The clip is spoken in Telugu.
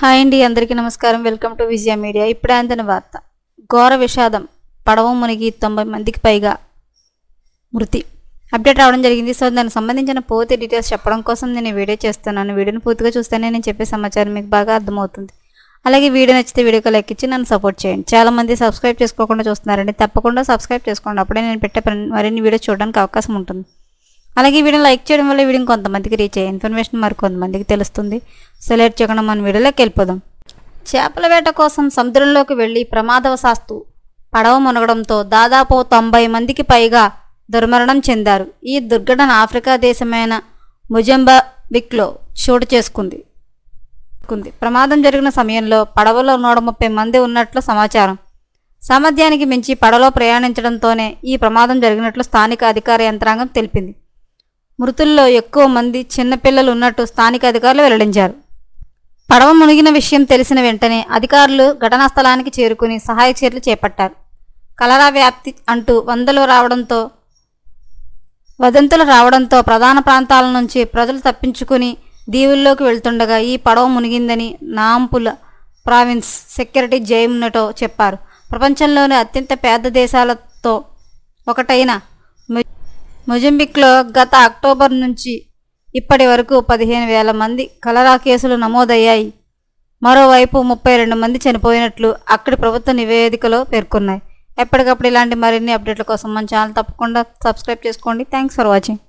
హాయ్ అండి అందరికీ నమస్కారం. Welcome to Vijaya media. ఇప్పుడే అందిన వార్త. ఘోర విషాదం. పడవ మునిగి తొంభై మందికి పైగా మృతి. అప్డేట్ రావడం జరిగింది. సో దానికి సంబంధించిన పూర్తి డీటెయిల్స్ చెప్పడం కోసం నేను వీడియో చేస్తున్నాను. వీడియోని పూర్తిగా చూస్తేనే నేను చెప్పే సమాచారం మీకు బాగా అర్థమవుతుంది. అలాగే వీడియో నచ్చితే వీడియోకి లైక్ ఇచ్చి నన్ను సపోర్ట్ చేయండి. చాలా మంది సబ్స్క్రైబ్ చేసుకోకుండా చూస్తున్నారండి. తప్పకుండా సబ్స్క్రైబ్ చేసుకోండి. అప్పుడే నేను పెట్టే మరిన్ని వీడియో చూడడానికి అవకాశం ఉంటుంది. అలాగే వీడియోని లైక్ చేయడం వల్ల వీడియో కొంతమందికి రీచ్ అయ్యే ఇన్ఫర్మేషన్ మరి కొంతమందికి తెలుస్తుంది. సో లేట్ చేయకుండా మన వీడియోలోకి వెళ్ళిపోదాం. చేపల వేట కోసం సముద్రంలోకి వెళ్ళి ప్రమాదవశాస్తు పడవ మునగడంతో దాదాపు తొంభై మందికి పైగా దుర్మరణం చెందారు. ఈ దుర్ఘటన ఆఫ్రికా దేశమైన మొజంబాబిక్లో చోటు చేసుకుంది. ప్రమాదం జరిగిన సమయంలో పడవలో నూట ముప్పై మంది ఉన్నట్లు సమాచారం. సామర్థ్యానికి మించి పడవలో ప్రయాణించడంతోనే ఈ ప్రమాదం జరిగినట్లు స్థానిక అధికార యంత్రాంగం తెలిపింది. మృతుల్లో ఎక్కువ మంది చిన్నపిల్లలు ఉన్నట్టు స్థానిక అధికారులు వెల్లడించారు. పడవ మునిగిన విషయం తెలిసిన వెంటనే అధికారులు ఘటనా స్థలానికి చేరుకుని సహాయ చర్యలు చేపట్టారు. కలరా వ్యాప్తి అంటూ వందలు రావడంతో వదంతులు రావడంతో ప్రధాన ప్రాంతాల నుంచి ప్రజలు తప్పించుకుని దీవుల్లోకి వెళ్తుండగా ఈ పడవ మునిగిందని నాంపుల ప్రావిన్స్ సెక్యూరిటీ జైమునటో చెప్పారు. ప్రపంచంలోని అత్యంత పేద దేశాలతో ఒకటైన మొజంబిక్లో గత అక్టోబర్ నుంచి ఇప్పటి వరకు పదిహేను వేల మంది కలరా కేసులు నమోదయ్యాయి. మరోవైపు ముప్పై రెండు మంది చనిపోయినట్లు అక్కడి ప్రభుత్వ నివేదికలో పేర్కొన్నాయి. ఎప్పటికప్పుడు ఇలాంటి మరిన్ని అప్డేట్ల కోసం మన ఛానల్ తప్పకుండా సబ్స్క్రైబ్ చేసుకోండి. Thanks for watching.